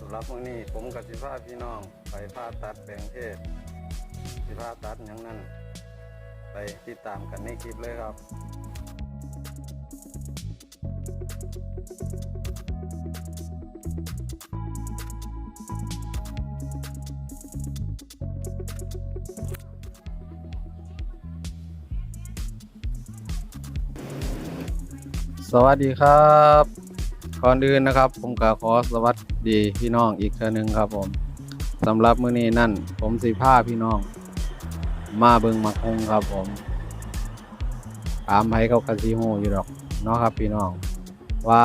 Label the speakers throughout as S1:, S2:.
S1: สำหรับมื้อนี้ผมกับสิพาพี่น้อง ไปผ่าตัดแปลงเพศสิพาตัดหยังนั้น ไปติดตามกันในคลิปเลยครับสวัสดีครับ ก่อนอื่นนะครับ ผมก็ขอสวัสดีพี่น้องอีกเทื่อหนึงครับผมสำหรับมื้อนี้นั่น ผมสิพาพี่น้อง มาเบิงมักฮงครับผมถามไผเขาก็สิฮู้อยู่ดอกเนาะครับพี่น้อง ว่า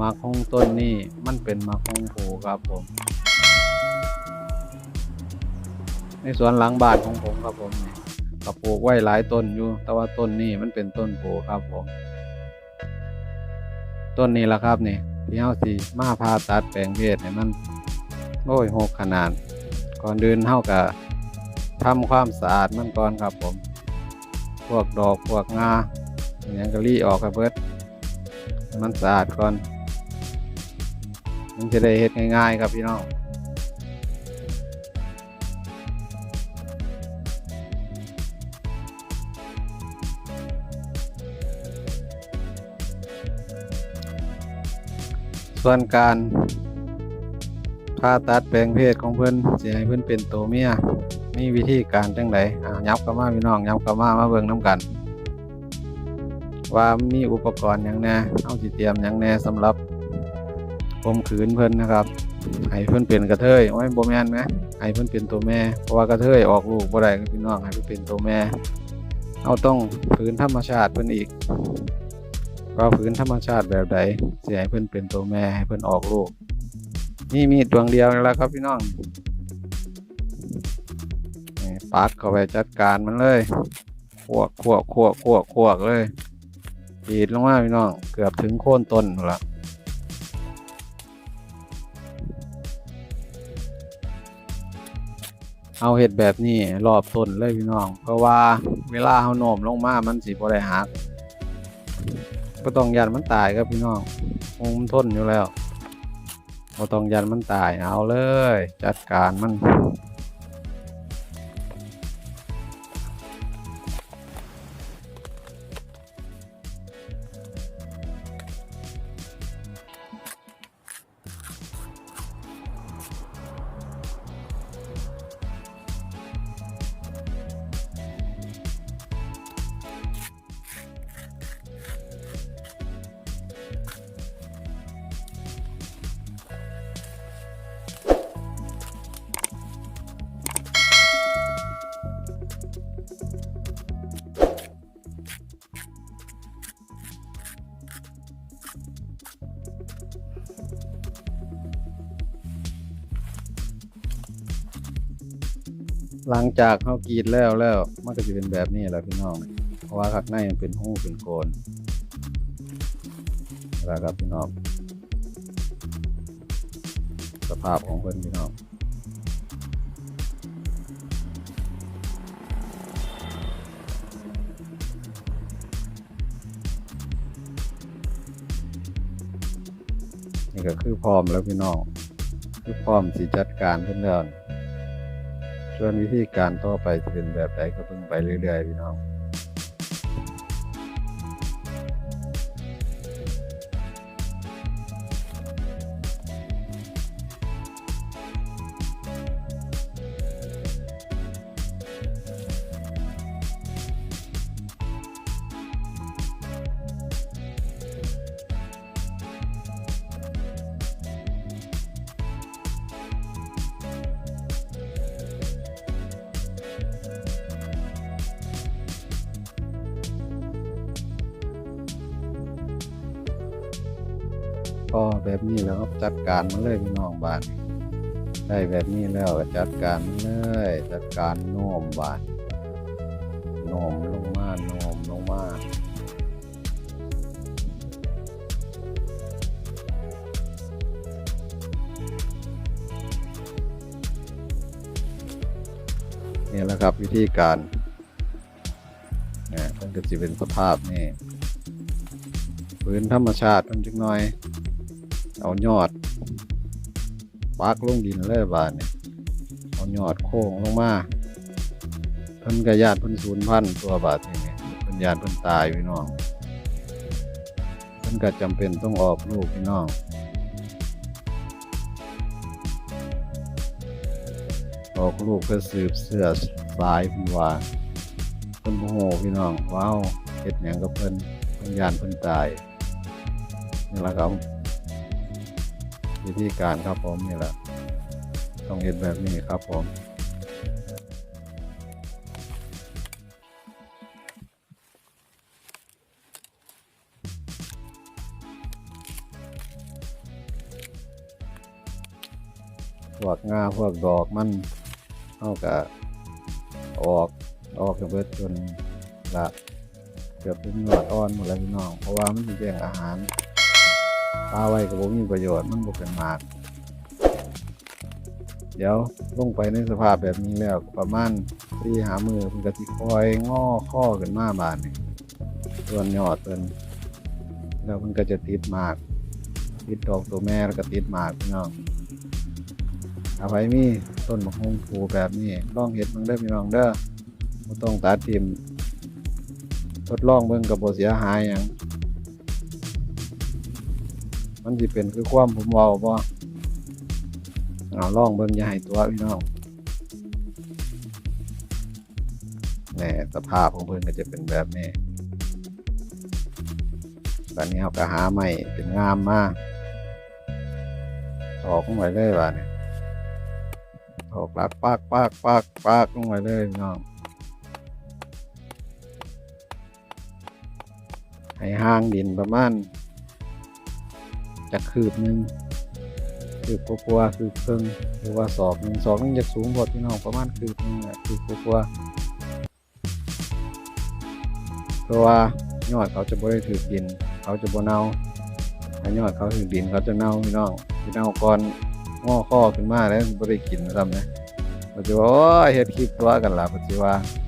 S1: มักฮงต้นนี้มันเป็นมักฮงผูครับผม ในสวนหลังบ้านของผมครับผมนี่ก็ปลูกไว้หลายต้นอยู่ แต่ว่าต้นนี้มันเป็นต้นผูครับผม ต้นนี้ละครับนี่ที่เฮาสิมาพาตัดแปลงเพศให้มันโอ้ยหกขนาด ก่อนเดินเฮาก็ทำความสะอาดมันก่อนครับผม พวกดอกพวกงาอย่างกะรี่ออกกับเบิดมันสะอาดก่อน มันจะได้เฮ็ดง่ายๆครับพี่น้อง ส่วนการผ่าตัดแปลงเพศของเพิ่นสิให้เพิ่นเป็นตัวเมียมีวิธีการจังไดอ่ายับเข้ามาพี่น้องยับเข้ามามาเบิ่งนํกัน ว่ามีอุปกรณ์หยังแน่เฮาสิเตรียมหยังแน่สำหรับข่มขืนเพิ่นนะครับให้เพิ่นเป็นกระเทยโอ้ยบ่แม่นนะให้เพิ่นเป็นตัวแม่เพราะว่ากระเทยออกลูกบ่ได้พี่น้องให้เพิ่นเป็นตัวแม่เฮาต้องฝืนธรรมชาติเพิ่นอีก ว่าพื้นธรรมชาติแบบใดเสียให้เพิ่อนเป็นตัวแม่ให้เพิ่อนออกลูกนี่มีดดวงเดียวนี่แล้วครับพี่น้องปักเข้าไปจัดการมันเลยขวกขวกขวกขวกขวกเลยปีดลงมาพี่น้องเกือบถึงโค่นต้นละเอาเห็ดแบบนี้รอบต้นเลยพี่น้อง เพราะว่าเวลาเฮาโน้มลงมามันสิบ่ได้หัก ก็ต้องยันมันตายครับพี่น้องคงมันทนอยู่แล้วก็ต้องยันมันตายเอาเลย จัดการมัน หลังจากเขากรีดแล้วแล้ว มันก็จะเป็นแบบนี้แหละพี่น้อง เพราะว่าข้างในมันเป็นหูเป็นโคนแล้วครับพี่น้องสภาพของเพื่อนพี่น้องนี่ก็คือพร้อมแล้วพี่น้องคือพร้อมสิจัดการเพื่อนแล้ว ส่วนวิธีการต่อไปจะเป็นแบบไหนก็เพิ่งไปเรื่อยๆพี่น้อง ก็แบบนี้แล้วจัดการมันเลยพี่น้องบ้านได้แบบนี้แล้วก็จัดการเลยจัดการโน้มบ้านโน้มลงมาโน้มลงมานี่แหละครับวิธีการเนี่ยมันก็จะเป็นสภาพนี่พื้นธรรมชาติมันจักหน่อย เอายอดปักลงดินเลยบาดนี่เอายอดโค้งลงมาเพิ่นก็ญาติเพิ่นสูญพันตัวบาดนี่นี่เพิ่นญาติเพิ่นตายพี่น้องเพิ่นก็จำเป็นต้องออกลูกพี่น้องออกลูกเพื่อสืบเสื้อสายพิ่ว่าเพิ่นบ่ฮู้พี่น้องว้าวเฮ็ดหยังกับเพิ่นเพิ่นยานเพิ่นตายนี่ละครับ วิธีการครับผมนี่แหละต้องเฮ็ดแบบนี้ครับผมพวกงาพวกดอกมันเอากะออกออกกันเบิดจนละเกือบเป็นหลอดอ่อนหมดแล้วพี่น้องเพราะว่ามันสิแย่งอาหาร ปลาไว้ก็บ่มีประโยชน์มันบ่เป็นมาก เดี๋ยวลงไปในสภาพแบบนี้แล้วประมาณสี่หามือมันก็สิคอยงอข้อขึ้นมาบาดนี่ส่วนยอดเพิ่นแล้วมันก็จะติดมาก ติดดอกตัวแม่แล้วก็ติดมากพี่น้องเอาไว้มีต้นมะฮงผูแบบนี้ลองเห็ดมันได้อพี่น้องเด้อบ่ต้องตัดทิมทดลองเบิ่งกับบเสียหายหยัง มันสิเป็นคือความผมเว้าบ่เอาลองเบิ่งอย่าให้ตัวพี่น้องแน่สภาพของเพิ่นก็จะเป็นแบบนี้ตอนนี้เราก็หาไม้เป็นงามมาตอกลงไว้เลยว่านี่ยออกลักปากปากปากปากลงไปเลยน้องให้ห่างดินประมาณ จะคืบหนึ่งคืบกลัวาคืบครึ่งหรือว่าศอกหนึ่งศอกหนึงจะสูงกว่าพี่น้องประมาณคืบนึงแหละคืบกลัวาเพราะว่ายอดเขาจะบ่ได้ถือดิน เขาจะบ่เน่าถ้ายอดเขาถือดินเขาจะเน่าพี่น้องพี่เน่าก่อนงอข้อขึ้นมาแล้วบ่ได้กินซ้ำนะปัจจุบันโอ้ยเฮ็ดคลิปตัวกันล่ะปัจจุบัน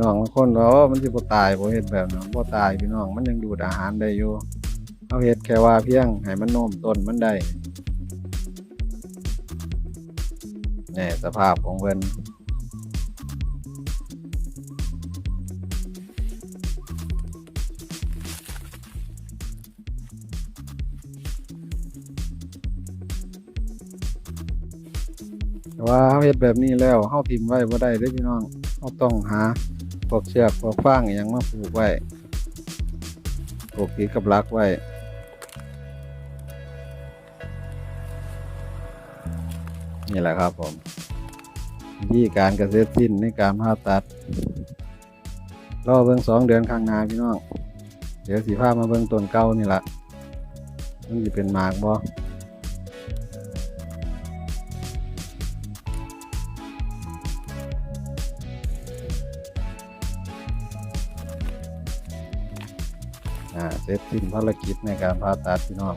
S1: น้องบางคนว่าโอ้มันสิบ่ตายบ่เฮ็ดแบบนั้นบ่ตายพี่น้องมันยังดูดอาหารได้อยู่เอาเฮ็ดแค่ว่าเพียงให้มันโน้มต้นมันได้นี่สภาพของเพิ่นแต่ว่าเฮาเฮ็ดแบบนี้แล้วเฮาทิ่มไว้บ่ได้เด้อพี่น้องเฮาต้องหา วกเชือกพวกฟางอหยังมาผูกไว้ผูกติดกับลักไว้นี่แหละครับผมวิธีการเกษตรสิ้นในการผ่าตัดรอเบิ่งสองเดือนข้างหน้าพี่น้องเดี๋ยวสีผ้ามาเบิ่งต้นเก่านี่ละมันจะเป็นหมากบ่ อ่าเสร็จสิ้นภารกิจในการผ่าตัดพี่น้อง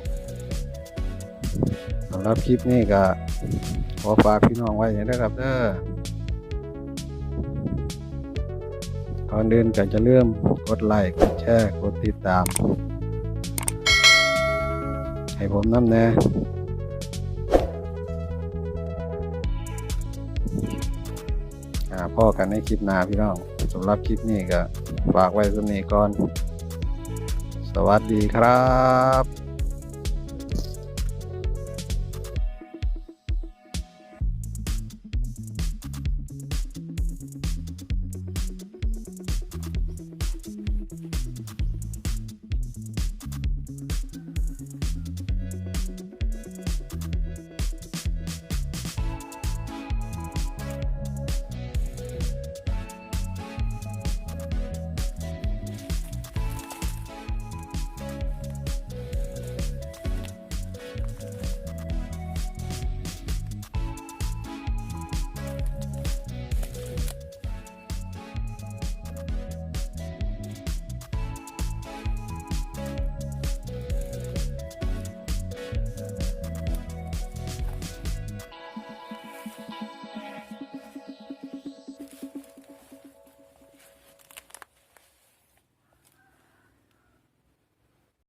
S1: สำหรับคลิปนี้ก็ขอฝากพี่น้องไว้อย่างนี้ครับเด้อก่อนเดินก็จะเริ่มกดไลค์กดแชร์กดติดตาม ให้ผมน้ำแน่อ่าพ่อกันในคลิปหน้าพี่น้องสำหรับคลิปนี้ก็ฝากไว้สำนี้ก่อน สวัสดีครับ